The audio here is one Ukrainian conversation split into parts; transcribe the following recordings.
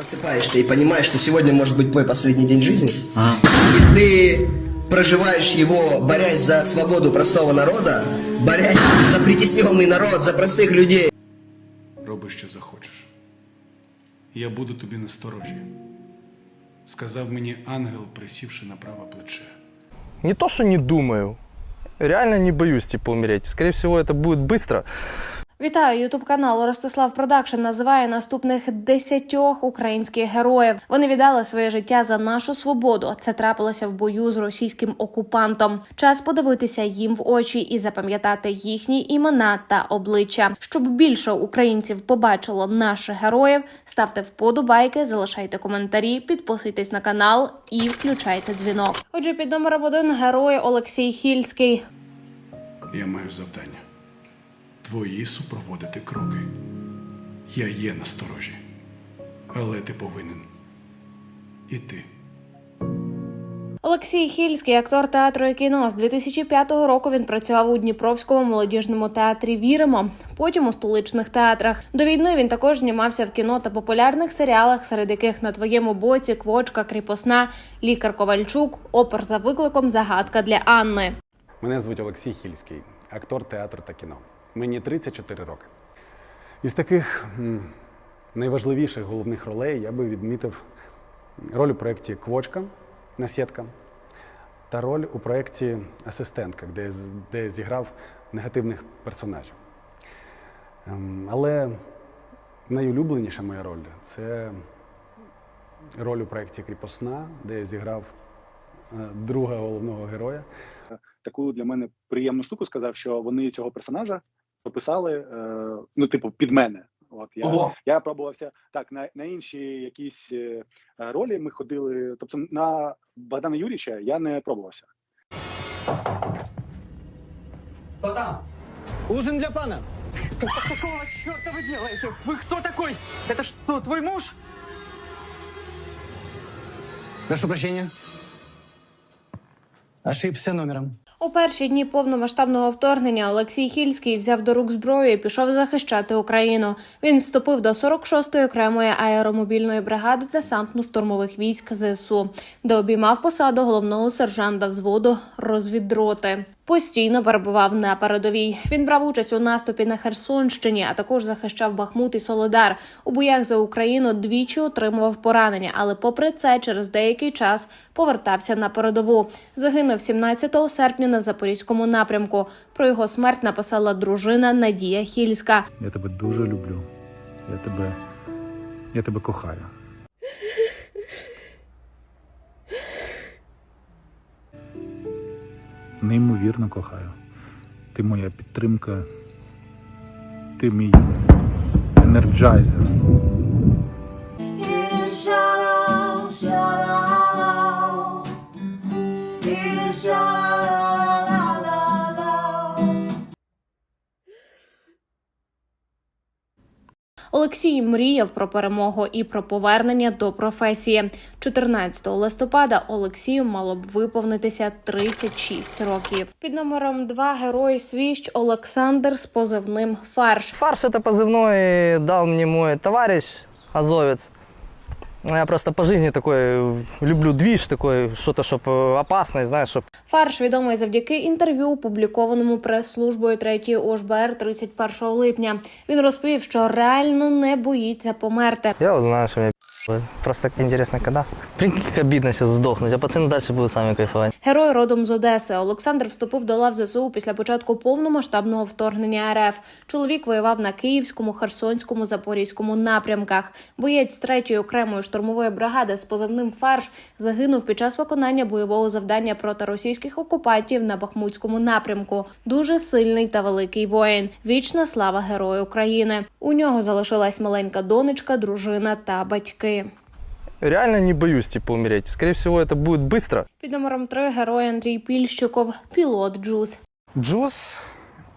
просыпаешься и понимаешь, что сегодня может быть твой последний день жизни, и ты проживаешь его, борясь за свободу простого народа, борясь за притесненный народ, за простых людей. Роби, що захочеш. Я буду тобі насторожі. Сказав мені ангел, присівши на праве плече. Не то, что не думаю. Реально не боюсь, типа, умереть. Скорее всего, это будет быстро. Вітаю, ютуб канал Ростислав Продакшн називає наступних десятьох українських героїв. Вони віддали своє життя за нашу свободу. Це трапилося в бою з російським окупантом. Час подивитися їм в очі і запам'ятати їхні імена та обличчя. Щоб більше українців побачило наших героїв, ставте вподобайки, залишайте коментарі, підписуйтесь на канал і включайте дзвінок. Отже, під номером один герой Олексій Хільський. Я маю завдання. Твої супроводити кроки. Я є насторожі. Але ти повинен іти. Олексій Хільський, актор театру і кіно. З 2005 року він працював у Дніпровському молодіжному театрі Віримо, потім у столичних театрах. До війни він також знімався в кіно та популярних серіалах, серед яких на твоєму боці Квочка, Кріпосна, Лікар Ковальчук, опер за викликом Загадка для Анни. Мене звуть Олексій Хільський, актор театру та кіно. Мені 34 роки. Із таких найважливіших головних ролей я би відмітив роль у проєкті Квочка Насєтка та роль у проєкті Асистентка, де, де зіграв негативних персонажів. Ем, Але найулюбленіша моя роль це роль у проєкті Кріпосна, де я зіграв е, друга головного героя. таку для мене приємну штуку сказав, що вони цього персонажа прописали, е, ну, типу, під мене. От я, я пробувався так на, на інші якісь е, ролі. Ми ходили. Тобто на Богдана Юрійовича я не пробувався. Кто там? Ужин для пана. Какого черта вы делаете? Вы кто такой? Это что, твой муж? Прошу прощения. Ошибся номером. У перші дні повномасштабного вторгнення Олексій Хільський взяв до рук зброю і пішов захищати Україну. Він вступив до 46-ї окремої аеромобільної бригади десантно-штурмових військ ЗСУ, де обіймав посаду головного сержанта взводу розвідроти. Постійно перебував на передовій. Він брав участь у наступі на Херсонщині, а також захищав Бахмут і Солодар. У боях за Україну двічі отримував поранення, але попри це, через деякий час повертався на передову. Загинув 17 серпня на запорізькому напрямку. Про його смерть написала дружина Надія Хільська. Я тебе дуже люблю. Я тебе. Я тебе кохаю. Неймовірно кохаю. Ти моя підтримка. Ти мій енерджайзер. Олексій мріяв про перемогу і про повернення до професії. 14 листопада Олексію мало б виповнитися 36 років. Під номером 2 герой свіщ Олександр з позивним Фарш. Фарш это позывной дал мне мой товарищ, азовец. Я просто по жизни такой люблю движ, такой, что-то, чтобы опасное, знаешь, чтоб Фарш відомий завдяки інтерв'ю, опублікованому прес-службою 3 ОЖБР 31 липня. Він розповів, що реально не боїться померти. Я знаю, що пи***ли. Просто так интересно, когда. Прикинь, как обидно сейчас сдохнуть, а пацаны дальше будут сами кайфовать. Герой родом з Одеси. Олександр вступив до лав ЗСУ після початку повномасштабного вторгнення РФ. Чоловік воював на Київському, Херсонському, Запорізькому напрямках. Боєць третьої окремої штурмової бригади з позивним Фарш загинув під час виконання бойового завдання проти російських окупантів на Бахмутському напрямку. Дуже сильний та великий воїн. Вічна слава Герою України. У нього залишилась маленька донечка, дружина та батьки. Реально не боюсь, типа, умереть. Скорее всего, это будет быстро. Під номером 3 герой Андрій Пільщиков, пілот Джуз. Джус,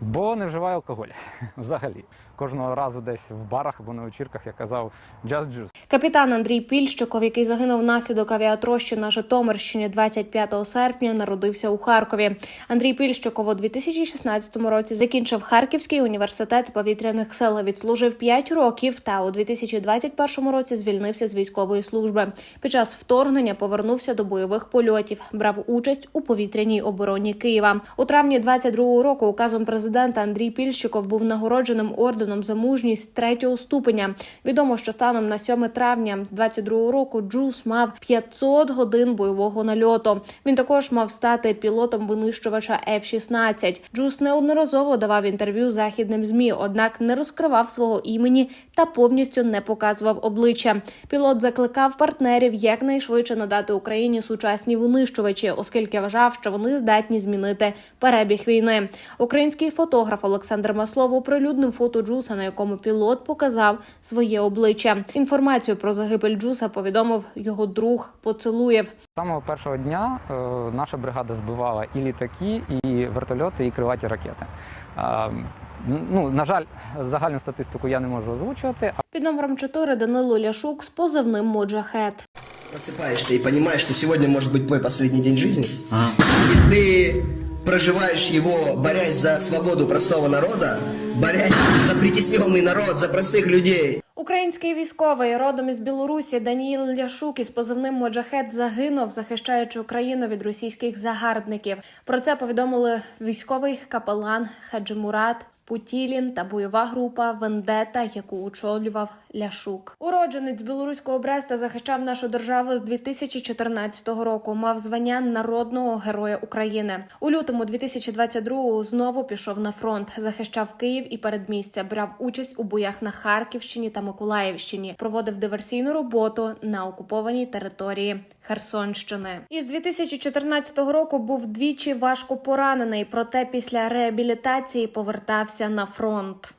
бо не вживаю алкоголь. Взагалі. кожного разу десь в барах або на вечірках я казав «Just Juice». Капітан Андрій Пільщиков, який загинув внаслідок авіатрощі на Житомирщині 25 серпня, народився у Харкові. Андрій Пільщиков у 2016 році закінчив Харківський університет повітряних сил. Відслужив 5 років та у 2021 році звільнився з військової служби. Під час вторгнення повернувся до бойових польотів, брав участь у повітряній обороні Києва. У травні 22 року указом президента Андрій Пільщиков був нагородженим орденом за мужність третього ступеня. Відомо, що станом на 7 травня 22 року Джус мав 500 годин бойового нальоту. Він також мав стати пілотом винищувача F-16. Джус неодноразово давав інтерв'ю західним змі, однак не розкривав свого імені та повністю не показував обличчя. Пілот закликав партнерів якнайшвидше надати Україні сучасні винищувачі, оскільки вважав, що вони здатні змінити перебіг війни. Український фотограф Олександр Маслов оприлюднив фото Джуса, на якому пілот показав своє обличчя. Інформацію про загибель Джуса повідомив його друг Поцелуєв. З самого першого дня е, наша бригада збивала і літаки, і вертольоти, і криваті ракети. Е, ну, на жаль, загальну статистику я не можу озвучувати, Під номером 4 Данило Ляшук з позивним Моджахет. Просыпаешься и понимаешь, что сегодня может быть твой последний день жизни. И ты проживаешь его, борясь за свободу простого народа, борясь за притесненный народ, за простых людей. Український військовий родом із Білорусі Даніїл Ляшук із позивним Моджахет загинув, захищаючи Україну від російських загарбників. Про це повідомили військовий капелан Хаджи Мурат. Путілін та бойова група Вендета, яку очолював Ляшук. Уродженець білоруського Бреста захищав нашу державу з 2014 року. Мав звання народного героя України. У лютому 2022-го знову пішов на фронт, захищав Київ і передмістя, брав участь у боях на Харківщині та Миколаївщині, проводив диверсійну роботу на окупованій території Херсонщини. Із 2014 року був двічі важко поранений, проте після реабілітації повертався на фронт.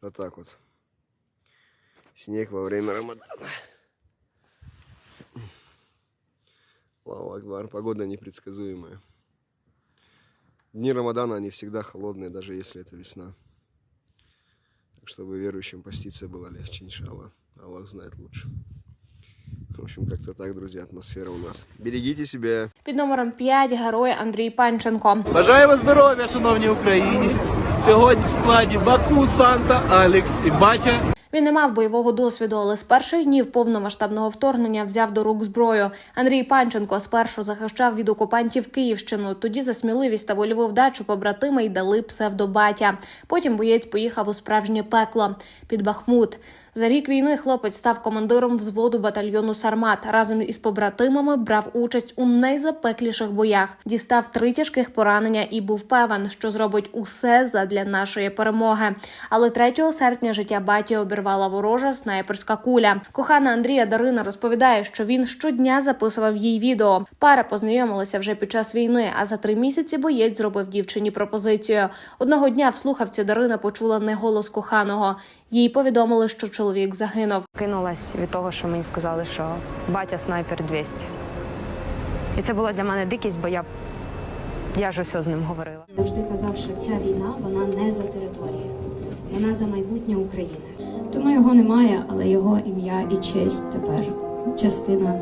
Вот так вот. Снег во время Рамадана. Аллаху Акбар. Погода непредсказуемая. Дни Рамадана, они всегда холодные, даже если это весна. Так, чтобы верующим поститься было легче, иншаллах. Аллах знает лучше. В общем, как-то так, друзья, атмосфера у нас. Берегите себя. Під номером 5 герой Андрій Панченко. Бажаємо здоров'я, шановні Україні! Сьогодні в складі Баку, Санта, Алекс і Батя. Він не мав бойового досвіду, але з перших днів повномасштабного вторгнення взяв до рук зброю. Андрій Панченко спершу захищав від окупантів Київщину. Тоді за сміливість та вольову вдачу побратими й дали псевдобатя. Потім боєць поїхав у справжнє пекло під Бахмут. За рік війни хлопець став командиром взводу батальйону Сармат. Разом із побратимами брав участь у найзапекліших боях. Дістав три тяжких поранення і був певен, що зробить усе задля нашої перемоги. Але 3 серпня життя баті обірвала ворожа снайперська куля. Кохана Андрія Дарина розповідає, що він щодня записував їй відео. Пара познайомилася вже під час війни. А за три місяці боєць зробив дівчині пропозицію. Одного дня в слухавці Дарина почула не голос коханого. Їй повідомили, що чоловік загинув. Кинулась від того, що мені сказали, що батя снайпер 200. І це була для мене дикість, бо я, я ж усе з ним говорила. Завжди казав, що ця війна вона не за територією, вона за майбутнє України. Тому його немає, але його ім'я і честь тепер частина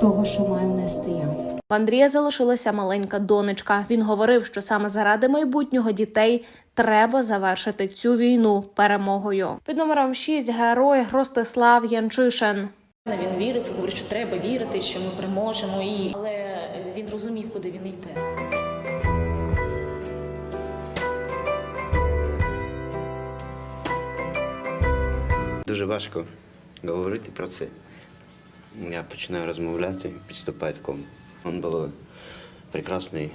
того, що маю нести я. В Андрія залишилася маленька донечка. Він говорив, що саме заради майбутнього дітей треба завершити цю війну перемогою. Під номером 6 герой Ростислав Янчишин. Він вірив і говорив, що треба вірити, що ми переможемо. І... Але він розумів, куди він йде. Дуже важко говорити про це. Я починаю розмовляти, підступає ком. Він був прекрасний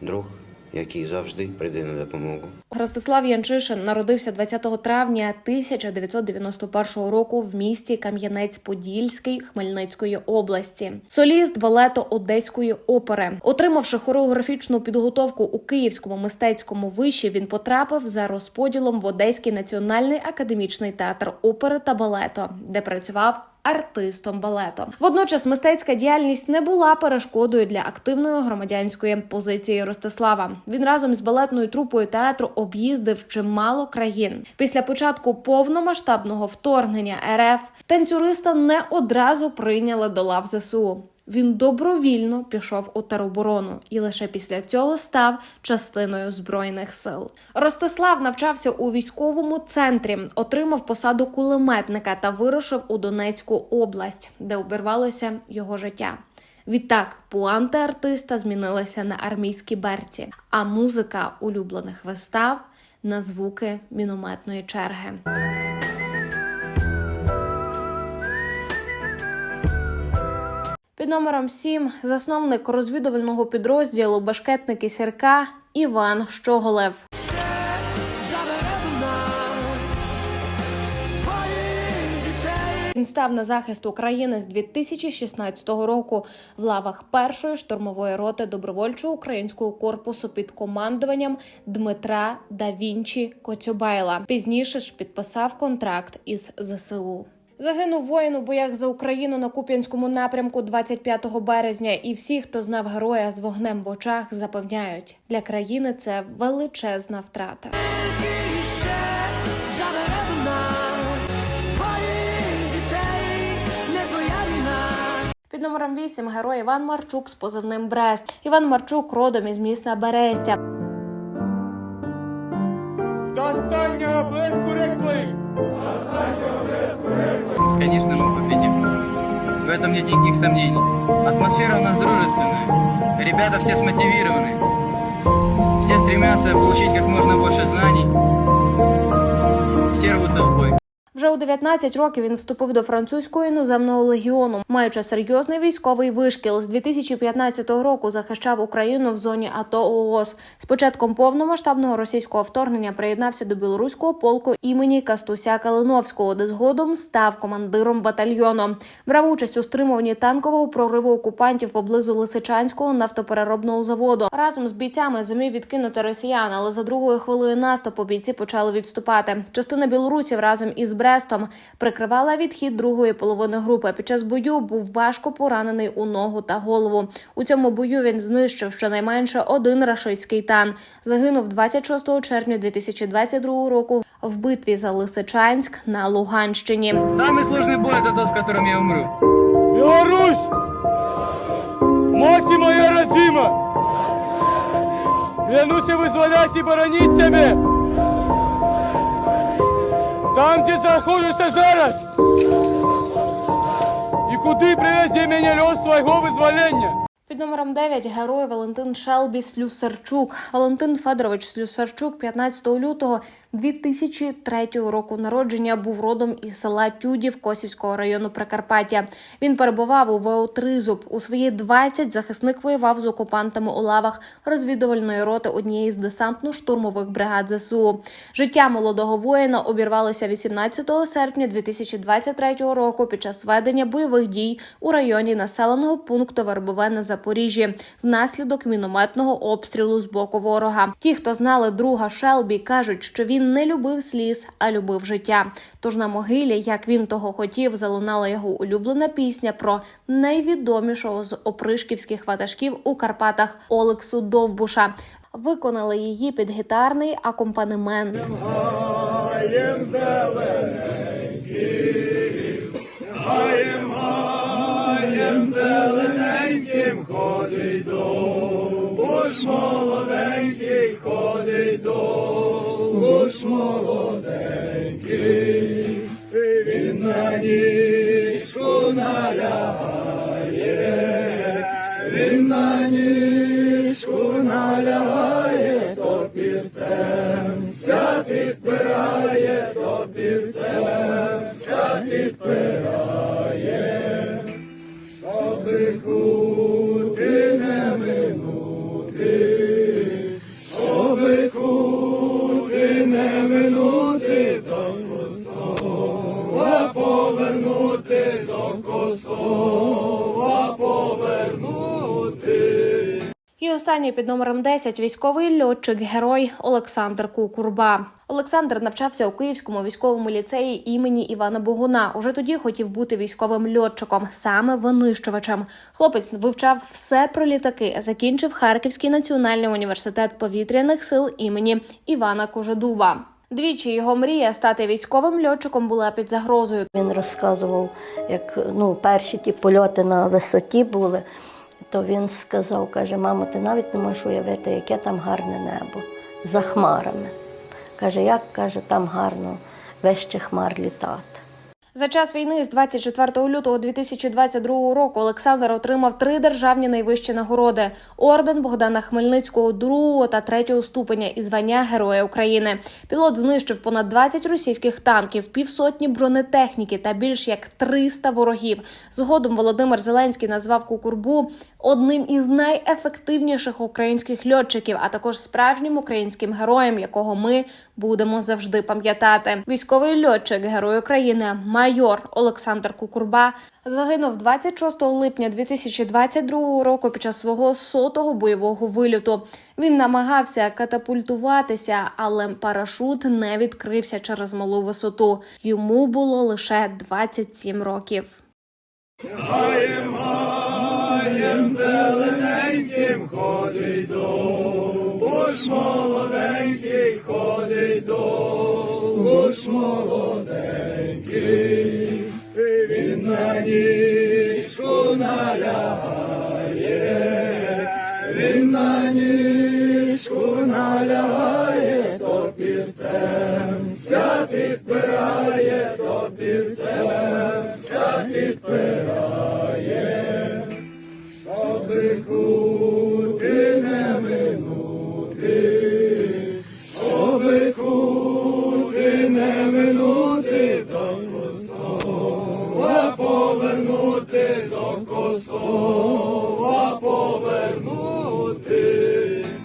друг, який завжди прийде на допомогу. Ростислав Янчишин народився 20 травня 1991 року в місті Кам'янець-Подільський Хмельницької області. Соліст балету Одеської опери, отримавши хореографічну підготовку у Київському мистецькому виші, він потрапив за розподілом в Одеський національний академічний театр опери та балету, де працював артистом балету. Водночас мистецька діяльність не була перешкодою для активної громадянської позиції Ростислава. Він разом з балетною трупою театру об'їздив чимало країн. Після початку повномасштабного вторгнення РФ танцюриста не одразу прийняли до лав ЗСУ. Він добровільно пішов у тероборону і лише після цього став частиною збройних сил. Ростислав навчався у військовому центрі, отримав посаду кулеметника та вирушив у Донецьку область, де обірвалося його життя. Відтак пуанти артиста змінилися на армійські берці, а музика улюблених вистав на звуки мінометної черги. Під номером 7 засновник розвідувального підрозділу Башкетники Сірка Іван Щоголев. Він став на захист України з 2016 року в лавах першої штурмової роти добровольчого українського корпусу під командуванням Дмитра Давінчі Коцюбайла. Пізніше ж підписав контракт із ЗСУ. Загинув воїн у боях за Україну на Куп'янському напрямку 25 березня. І всі, хто знав героя з вогнем в очах, запевняють, для країни це величезна втрата. Під номером 8 герой Іван Марчук з позивним Брест. Іван Марчук родом із міста Берестя. До останнього блиску рекли! Конечно, мы победим. В этом нет никаких сомнений. Атмосфера у нас дружественная. Ребята все смотивированы. Все стремятся получить как можно больше знаний. У 19 років він вступив до французького іноземного легіону, маючи серйозний військовий вишкіл. З 2015 року захищав Україну в зоні АТО ООС. З початком повномасштабного російського вторгнення приєднався до білоруського полку імені Кастуся Калиновського, де згодом став командиром батальйону. Брав участь у стримуванні танкового прориву окупантів поблизу Лисичанського нафтопереробного заводу. Разом з бійцями зумів відкинути росіян, але за другою хвилею наступу бійці почали відступати. Частина білорусів разом із Брестом прикривала відхід другої половини групи. Під час бою був важко поранений у ногу та голову. У цьому бою він знищив щонайменше один рашистський тан. Загинув 26 червня 2022 року в битві за Лисичанськ на Луганщині. Самый сложный бой это тот, с которым я умру. Беларусь! Мать моя родима! Клянусь вызволять и боронить тебе! Там, де знаходжуся зараз! І куди привезе мене льос твого визволення? Під номером 9 герой Валентин Шелбі Слюсарчук. Валентин Федорович Слюсарчук 15 лютого 2003 року народження був родом із села Тюдів Косівського району Прикарпаття. Він перебував у ВО Тризуб. У свої 20 захисник воював з окупантами у лавах розвідувальної роти однієї з десантно-штурмових бригад ЗСУ. Життя молодого воїна обірвалося 18 серпня 2023 року під час ведення бойових дій у районі населеного пункту Вербове на Запоріжжі внаслідок мінометного обстрілу з боку ворога. Ті, хто знали друга Шелбі, кажуть, що він не любив сліз, а любив життя. Тож на могилі, як він того хотів, залунала його улюблена пісня про найвідомішого з опришківських ватажків у Карпатах Олексу Довбуша. Виконали її під гітарний акомпанемент. Гаєм гаєм, зелененьким, ходить довбуш молоденький, молоденький, він на ніжку налягає, він на ніжку налягає, то півцем ся підпирає, то півцем ся підпирає, щоби останній під номером 10 військовий льотчик герой Олександр Кукурба. Олександр навчався у Київському військовому ліцеї імені Івана Богуна. Уже тоді хотів бути військовим льотчиком, саме винищувачем. Хлопець вивчав все про літаки. Закінчив Харківський національний університет повітряних сил імені Івана Кожедуба. Двічі його мрія стати військовим льотчиком була під загрозою. Він розказував, як ну, перші ті польоти на висоті були, то він сказав, каже, мамо, ти навіть не можеш уявити, яке там гарне небо за хмарами. Каже, як каже, там гарно вище хмар літати. За час війни з 24 лютого 2022 року Олександр отримав три державні найвищі нагороди: орден Богдана Хмельницького другого та третього ступеня і звання Героя України. Пілот знищив понад 20 російських танків, півсотні бронетехніки та більш як 300 ворогів. Згодом Володимир Зеленський назвав Кукурбу одним із найефективніших українських льотчиків, а також справжнім українським героєм, якого ми будемо завжди пам'ятати. Військовий льотчик, герой України, майор Олександр Кукурба загинув 26 липня 2022 року під час свого сотого бойового вильоту. Він намагався катапультуватися, але парашут не відкрився через малу висоту. Йому було лише 27 років. Гаєм, зелененьким ходить довго ж молоденький ходить до. Ж молоденький. Він на ніжку налягає, він на ніжку налягає,